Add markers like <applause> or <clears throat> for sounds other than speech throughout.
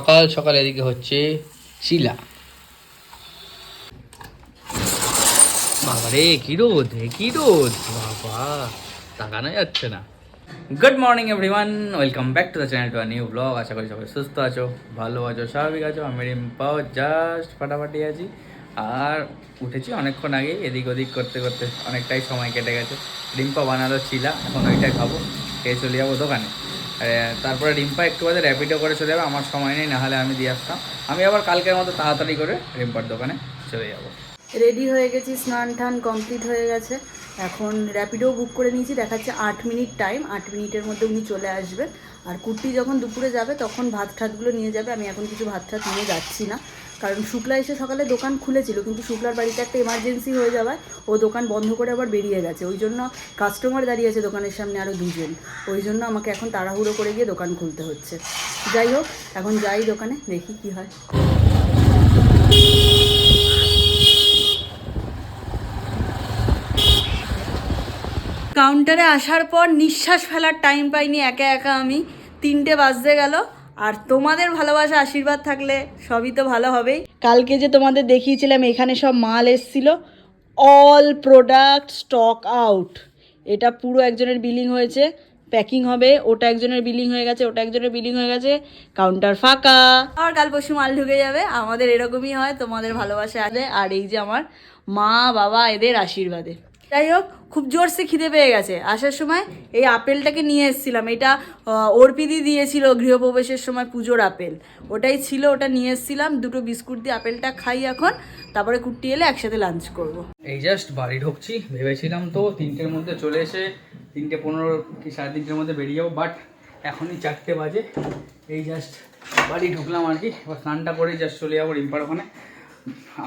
সকাল সকাল এদিকে হচ্ছে শিলা বাবারে, কি রোদ কি রোদ, বাবা, তাকানো যাচ্ছে না। Good morning everyone welcome back to the channel to new vlog আশা করি সবাই সুস্থ আছো, ভালো আছো, স্বাভাবিক আছো। আমি রিম্পাও জাস্ট ফাটাফাটি আছি। আর উঠেছি অনেকক্ষণ আগে, এদিক ওদিক করতে করতে অনেকটাই সময় কেটে গেছে। রিম্পা বানালো ছিলা এখন ওইটাই খাব, খেয়ে চলে যাব দোকানে। তারপরে রিম্পা একটু বাদে র্যাপিডও করে চলে যাবে, আমার সময় নেই, নাহলে আমি দিয়ে আসতাম। আমি আবার কালকের মতো তাড়াতাড়ি করে রিম্পার দোকানে চলে যাব। রেডি হয়ে গেছি, স্নান টান কমপ্লিট হয়ে গেছে। এখন র্যাপিডও বুক করে নিয়েছি, দেখাচ্ছে আট মিনিট টাইম আট মিনিটের মধ্যে উনি চলে আসবেন। আর কুর্তি যখন দুপুরে যাবে, তখন ভাত ঠাতগুলো নিয়ে যাবে। আমি এখন কিছু ভাত ঠাত নিয়ে যাচ্ছি না। কারণ শুক্লা এসে সকালে দোকান খুলেছিল, কিন্তু শুক্লার বাড়িতে একটা এমার্জেন্সি হয়ে যাওয়ায় ও দোকান বন্ধ করে আবার বেরিয়ে গেছে। ওই জন্য কাস্টমার দাঁড়িয়ে আছে দোকানের সামনে আরও দুজন। ওই জন্য আমাকে এখন তাড়াহুড়ো করে গিয়ে দোকান খুলতে হচ্ছে। যাই হোক, এখন যাই দোকানে, দেখি কি হয়। কাউন্টারে আসার পর নিঃশ্বাস ফেলার টাইম পাইনি, একা একা আমি। তিনটে বাজতে গেল, আর তোমাদের ভালোবাসা আশীর্বাদ থাকলে সবই তো ভালো হবেই। কালকে যে তোমাদের দেখিয়েছিলাম, এখানে সব মাল এসছিল। অল প্রোডাক্ট স্টক আউট এটা পুরো একজনের বিলিং হয়েছে প্যাকিং হবে, ওটা একজনের বিলিং হয়ে গেছে, ওটা একজনের বিলিং হয়ে গেছে কাউন্টার ফাঁকা। আর কাল পরশু মাল ঢুকে যাবে, আমাদের এরকমই হয়, তোমাদের ভালোবাসা আছে আর এই যে আমার মা বাবা এদের আশীর্বাদে। যাই হোক, খুব জোরসে খিদে পেয়ে গেছে। আসার সময় এই আপেলটাকে নিয়ে এসেছিলাম। এটা অর্পিদি দিয়েছিল গৃহপ্রবেশের সময় পুজোর আপেল। ওটাই ছিল, ওটা নিয়ে এসেছিলাম। দুটো বিস্কুট দিয়ে আপেলটা খাই এখন। তারপরে কুট্টি এলে একসাথে লাঞ্চ করব। এই জাস্ট বাড়ি ঢুকছি। ভেবেছিলাম তো তিনটের মধ্যে চলে এসে তিনটে পনেরো কি সাড়ে তিনটের মধ্যে বেরিয়ে যাব বাট এখনই চারটে বাজে। এই জাস্ট বাড়ি ঢুকলাম আর কি। এবার স্নানটা করেই জাস্ট চলে যাব রিম্পার ওখানে।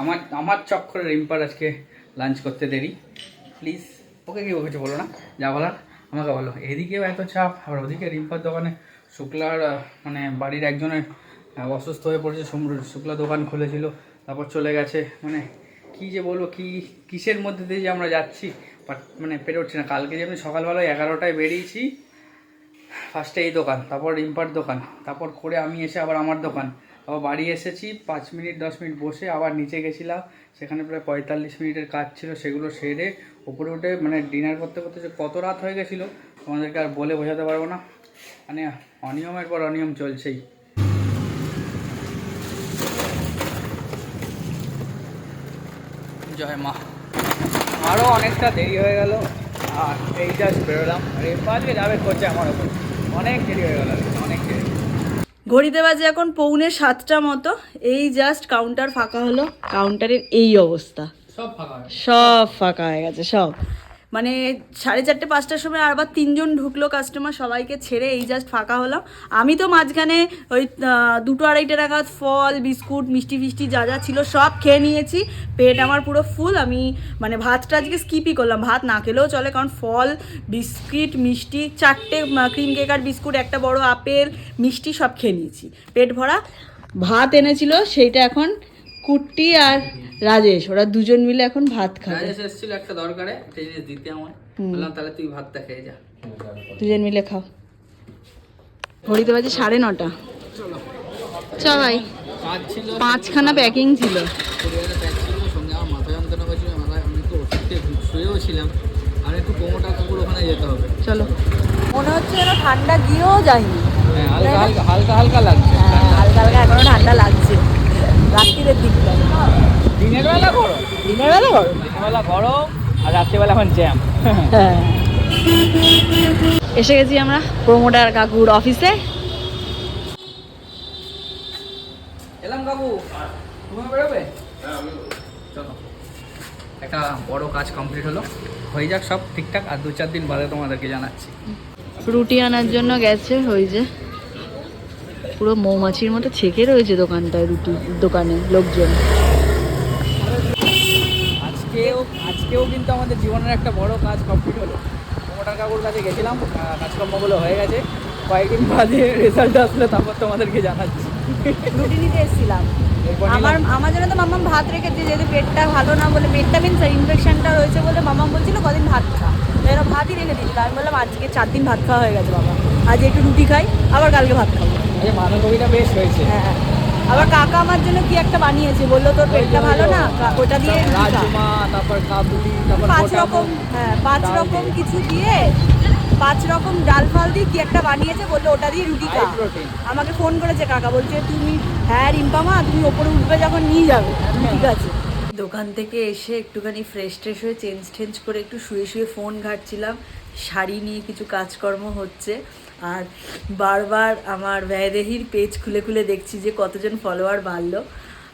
আমার আমার চক্করে রিম্পার আজকে লাঞ্চ করতে দেরি। প্লিজ ওকে কেউ কিছু বলো না? যা বলার, আমাকে বলো। এদিকেও এত চাপ আর ওদিকে রিম্পার দোকানে শুক্লার মানে বাড়ির একজনের অসুস্থ হয়ে পড়েছে শুক্লা দোকান খুলেছিল, তারপর চলে গেছে। মানে কি যে বলব, কি, কিসের মধ্যে দিয়ে যে আমরা যাচ্ছি? বাট মানে পেরে উঠছি না। কালকে যে আমি সকালবেলায় এগারোটায় বেরিয়েছি ফার্স্টে এই দোকান, তারপর রিম্পার দোকান, তারপর করে আমি এসে আবার আমার দোকান। আবার বাড়ি এসেছি, পাঁচ মিনিট, দশ মিনিট বসে আবার নিচে গেছিলাম। সেখানে প্রায় পঁয়তাল্লিশ মিনিটের কাজ ছিল, সেগুলো সেরে উপরে উঠে মানে ডিনার করতে করতে যে কত রাত হয়ে গেছিল, তোমাদেরকে আর বলে বোঝাতে পারব না। মানে অনিয়মের পর অনিয়ম চলছেই। জয় মা। আরও অনেকটা দেরি হয়ে গেল, আর এই জাস্ট বেরোলাম। আর এরপর আজকে যাবে করছে আমার ওপর। অনেক দেরি হয়ে গেল, অনেক দেরি। ঘড়িতে বাজে এখন পৌনে সাতটা মতো এই জাস্ট কাউন্টার ফাঁকা হলো। কাউন্টারের এই অবস্থা। সব ফাঁকা হয়ে গেছে। সব ফাঁকা হয়ে গেছে সব। মানে সাড়ে চারটে, পাঁচটার সময় আবার তিনজন ঢুকলো কাস্টমার সবাইকে ছেড়ে, এই জাস্ট ফাঁকা হলাম। আমি তো মাঝখানে ওই দুটো আড়াইটে নাগাদ ফল, বিস্কুট, মিষ্টি ফিষ্টি যা যা ছিল সব খেয়ে নিয়েছি। পেট আমার পুরো ফুল আমি মানে ভাতটা আজকে স্কিপই করলাম। ভাত না খেলেও চলে, কারণ ফল, বিস্কিট, মিষ্টি, চারটে ক্রিম কেক আর বিস্কুট, একটা বড় আপেল, মিষ্টি সব খেয়ে নিয়েছি। পেট ভরা। ভাত এনেছিল, সেইটা এখন কুট্টি আর রাজেশ ওরা দুজন মিলে এখন ভাত খাবে। রাজেশ এসেছিল একটা দরকারে একটা জিনিস দিতে আমার বললাম তাহলে তুই ভাতটা খেয়ে যা। দুজন মিলে খাও। ঘড়িতে বাজে সাড়ে নটা। চ ভাই। পাঁচখানা প্যাকিং ছিল। ছিলাম আর একটু কোমোটা কুকুর ওখানে যেতে হবে চলো। মনে হচ্ছে যেন ঠান্ডা গিয়েও যায়নি। হ্যাঁ হালকা হালকা হালকা হালকা লাগছে। হ্যাঁ হালকা হালকা এখনও ঠান্ডা লাগছে। রাত্রিরের দিকটা। দিনের বেলা গরম। দিনের বেলা গরম? দিনের বেলা গরম আর রাত্রিবেলা এখন জ্যাম হ্যাঁ। এসে গেছি আমরা প্রমোটার কাকুর অফিসে এলাম কাকু তুমি বেরোবে? একটা বড় কাজ কমপ্লিট হলো। হয়ে যাক সব ঠিকঠাক আর দু চার দিন বাদে তোমাদেরকে জানাচ্ছি। রুটি আনার জন্য গেছে ওই যে পুরো মৌমাছির মতো ছেকে রয়েছে দোকানটায় রুটি দোকানে লোকজন আজকেও আজকেও কিন্তু আমাদের জীবনের একটা বড় কাজ কমপ্লিট হলো। প্রমোটার কাকুর কাছে গেছিলাম কাজকর্মগুলো হয়ে গেছে। কয়েকদিন বাদে রেজাল্ট আসলে তারপর তোমাদেরকে জানাচ্ছি। রুটি নিতে এসেছিলাম। আমার আমার জন্য তো মাম্মাম ভাত রেখেছে যেহেতু পেটটা ভালো না বলে পেটটা মিনস ইনফেকশনটা রয়েছে বলে মাম্মাম বলছিল কদিন ভাত খা? এরা ভাতই রেখে দিয়েছিল। আমি বললাম আজকে চার দিন ভাত খাওয়া হয়ে গেছে বাবা। আজ একটু রুটি খাই আবার কালকে ভাত খাব। বাঁধাকপিটা বেশ হয়েছে। হ্যাঁ। আবার কাকা আমার জন্য কি একটা বানিয়েছে? বলল তোর পেটটা ভালো না? ওটা দিয়ে রাজমা তারপর কাবুলি তারপর পাঁচ রকম হ্যাঁ পাঁচ রকম কিছু দিয়ে পাঁচ রকম ডাল ফাল দিয়ে কি একটা বানিয়েছে? বলল ওটা দিয়ে রুটি খা। আমাকে ফোন করেছে কাকা বলছে তুমি হ্যাঁ রিম্পামা তুমি ওপরে উঠবে যখন নিয়ে যাবে। ঠিক আছে। দোকান থেকে এসে একটুখানি ফ্রেশ ট্রেশ হয়ে চেঞ্জ টেঞ্জ করে একটু শুয়ে শুয়ে ফোন ঘাটছিলাম। শাড়ি নিয়ে কিছু কাজকর্ম হচ্ছে। আর বারবার আমার ব্যয়দেহির পেজ খুলে খুলে দেখছি যে কতজন ফলোয়ার বাড়লো।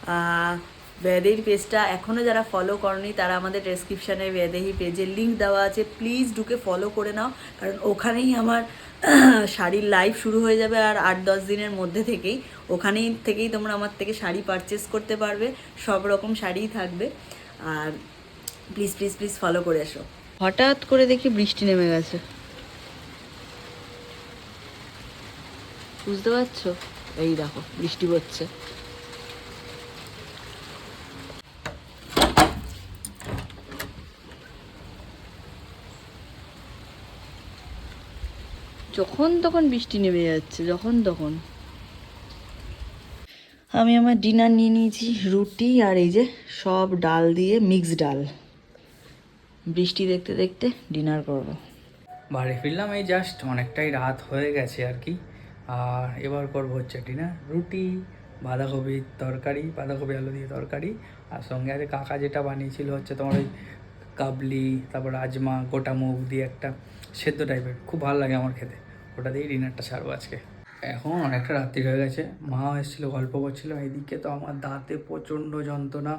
আহ, বেদেহির পেজটা এখনও যারা ফলো করনি তারা আমাদের ডেসক্রিপশানে বেদেহি পেজের লিঙ্ক দেওয়া আছে। প্লিজ ঢুকে ফলো করে নাও কারণ ওখানেই আমার <clears throat> শাড়ির লাইভ শুরু হয়ে যাবে আর আট দশ দিনের মধ্যে থেকেই ওখানেই থেকেই তোমরা আমার থেকে শাড়ি পারচেস করতে পারবে সব রকম শাড়িই থাকবে। আর প্লিজ প্লিজ প্লিজ ফলো করে এসো। হঠাৎ করে দেখি বৃষ্টি নেমে গেছে। বুঝতে পারছ? এই দেখো, বৃষ্টি পড়ছে। যখন তখন বৃষ্টি নেমে যাচ্ছে, যখন তখন। আমি আমার ডিনার নিয়ে নিয়েছি, রুটি আর এই যে সব ডাল দিয়ে মিক্স ডাল। বৃষ্টি দেখতে দেখতে ডিনার করব। বাড়ি ফিরলাম এই জাস্ট অনেকটাই রাত হয়ে গেছে আর কি। আর এবার করব হচ্ছে ডিনার। রুটি বাঁধাকপির তরকারি, বাঁধাকপি, আলু দিয়ে তরকারি। আর সঙ্গে আছে কাকা যেটা বানিয়েছিল হচ্ছে তোমার ওই কাবলি, তারপর রাজমা, গোটা মুগ দিয়ে একটা সেদ্ধ টাইপের খুব ভালো লাগে আমার খেতে। ওটা দিয়েই ডিনারটা ছাড়বো আজকে। এখন অনেকটা রাত্রি হয়ে গেছে। মা এসেছিল, গল্প করছিল। এইদিকে তো আমার দাঁতে প্রচণ্ড যন্ত্রণা।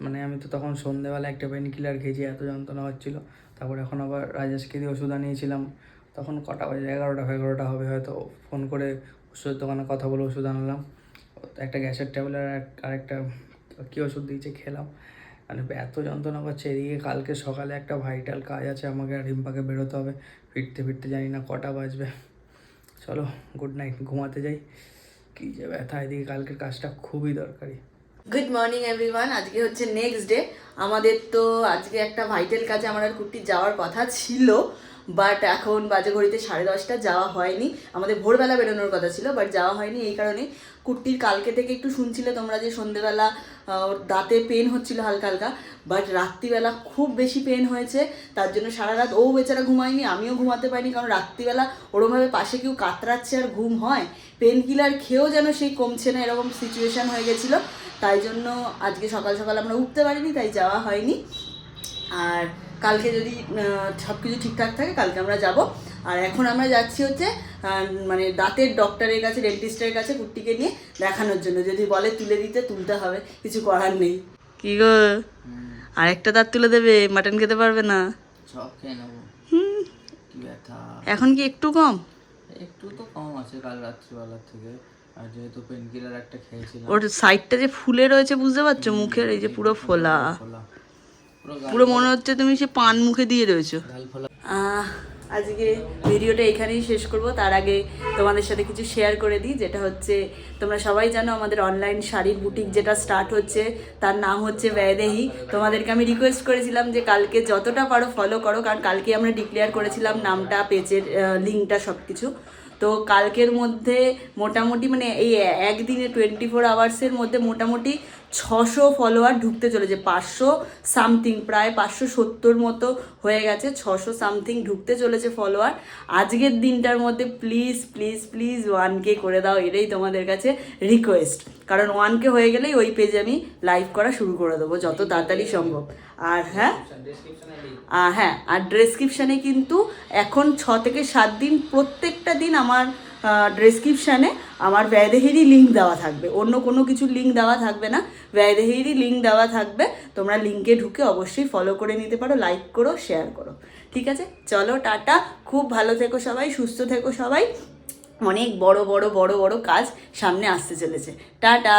মানে আমি তো তখন সন্ধেবেলা একটা পেন কিলার খেয়েছি, এত যন্ত্রণা হচ্ছিল। তারপর এখন আবার রাজেশকে দিয়ে ওষুধ আনিয়েছিলাম। তখন কটা বাজে? এগারোটা এগারোটা হবে হয়তো। ফোন করে ওষুধের দোকানে কথা বলে ওষুধ আনলাম। একটা গ্যাসের ট্যাবলেট আর এক- আর একটা, কী ওষুধ দিয়েছে খেলাম। মানে এত যন্ত্রণা করছে। এদিকে কালকে সকালে একটা ভাইটাল কাজ আছে। আমাকে আর রিম্পাকে বেরোতে হবে। ফিরতে ফিরতে জানি না কটা বাজবে। চলো গুড নাইট ঘুমাতে যাই। কী যে ব্যথা। এদিকে কালকের কাজটা খুবই দরকারি। গুড মর্নিং এভরিওয়ান আজকে হচ্ছে নেক্সট ডে আমাদের তো আজকে একটা ভাইটাল কাজে আমার আর কুর্তি যাওয়ার কথা ছিল। বাট এখন বাজে ঘড়িতে সাড়ে দশটা, যাওয়া হয়নি। আমাদের ভোরবেলা বেরোনোর কথা ছিল, বাট যাওয়া হয়নি এই কারণে। কুর্তির কালকে থেকে একটু শুনছিলে তোমরা যে সন্ধেবেলা ওর দাঁতে পেন হচ্ছিল হালকা হালকা, বাট রাত্রিবেলা খুব বেশি পেন হয়েছে। তার জন্য সারা রাত ও বেচারা ঘুমায়নি, আমিও ঘুমাতে পারিনি, কারণ রাত্রিবেলা ওরমভাবে পাশে কেউ কাতরাচ্ছে আর ঘুম হয়। পেন কিলার খেয়েও যেন সেই কমছে না, এরকম সিচুয়েশান হয়ে গেছিল। তাই জন্য আজকে সকাল সকাল আমরা উঠতে পারিনি, তাই যাওয়া হয়নি। আর কালকে যদি সব কিছু ঠিকঠাক থাকে কালকে আমরা যাব। আর এখন আমরা যাচ্ছি হচ্ছে মানে দাঁতের ডক্টরের কাছে ডেন্টিস্টের কাছে কুর্তিকে নিয়ে দেখানোর জন্য। যদি বলে তুলে দিতে তুলতে হবে কিছু করার নেই। কি গো? আরেকটা দাঁত তুলে দেবে মাটন খেতে পারবে না। সব খেয়ে নেব। কি এখন কি একটু কম? একটু তো কম আছে কাল রাত্রিবেলার থেকে। আর যেহেতু পেন কিলার একটা খেয়েছিলাম। ওর সাইডটা যে ফুলে রয়েছে বুঝতে পারছ? মুখের এই যে পুরো ফোলা। ফোলা। পুরো মনে হচ্ছে তুমি সে পান মুখে দিয়ে রয়েছো। আজকে ভিডিওটা এখানেই শেষ করব। তার আগে তোমাদের সাথে কিছু শেয়ার করে দিই, যেটা হচ্ছে, তোমরা সবাই জানো আমাদের অনলাইন শাড়ির বুটিক যেটা স্টার্ট হচ্ছে, তার নাম হচ্ছে ব্যয়দেহি। তোমাদেরকে আমি রিকোয়েস্ট করেছিলাম যে কালকে যতটা পারো ফলো করো, কারণ কালকে আমরা ডিক্লেয়ার করেছিলাম নামটা, পেজের লিঙ্কটা সব কিছু তো কালকের মধ্যে মোটামুটি মানে এই একদিনে টোয়েন্টি ফোর আওয়ার্সের মধ্যে মোটামুটি ছশো ফলোয়ার ঢুকতে চলেছে, পাঁচশো সামথিং প্রায় পাঁচশো সত্তর মতো হয়ে গেছে, ছশো সামথিং ঢুকতে চলেছে ফলোয়ার আজকের দিনটার মধ্যে প্লিজ প্লিজ প্লিজ ওয়ানকে করে দাও, এটাই তোমাদের কাছে রিকোয়েস্ট কারণ ওয়ানকে হয়ে গেলেই ওই পেজে আমি লাইভ করা শুরু করে দেবো, যত তাড়াতাড়ি সম্ভব। আর হ্যাঁ? হ্যাঁ আর ডেসক্রিপশানে কিন্তু এখন ছ থেকে সাত দিন প্রত্যেকটা দিন আমার ডেসক্রিপশানে আমার ব্যয়দেহেরই লিঙ্ক দেওয়া থাকবে। অন্য কোনো কিছু লিঙ্ক দেওয়া থাকবে না। ব্যয়দেহেরই লিঙ্ক দেওয়া থাকবে। তোমরা লিঙ্কে ঢুকে অবশ্যই ফলো করে নিতে পারো লাইক করো শেয়ার করো। ঠিক আছে? চলো, টাটা। খুব ভালো থেকো সবাই, সুস্থ থেকো সবাই। অনেক বড় বড় বড় বড় কাজ সামনে আসতে চলেছে। টাটা!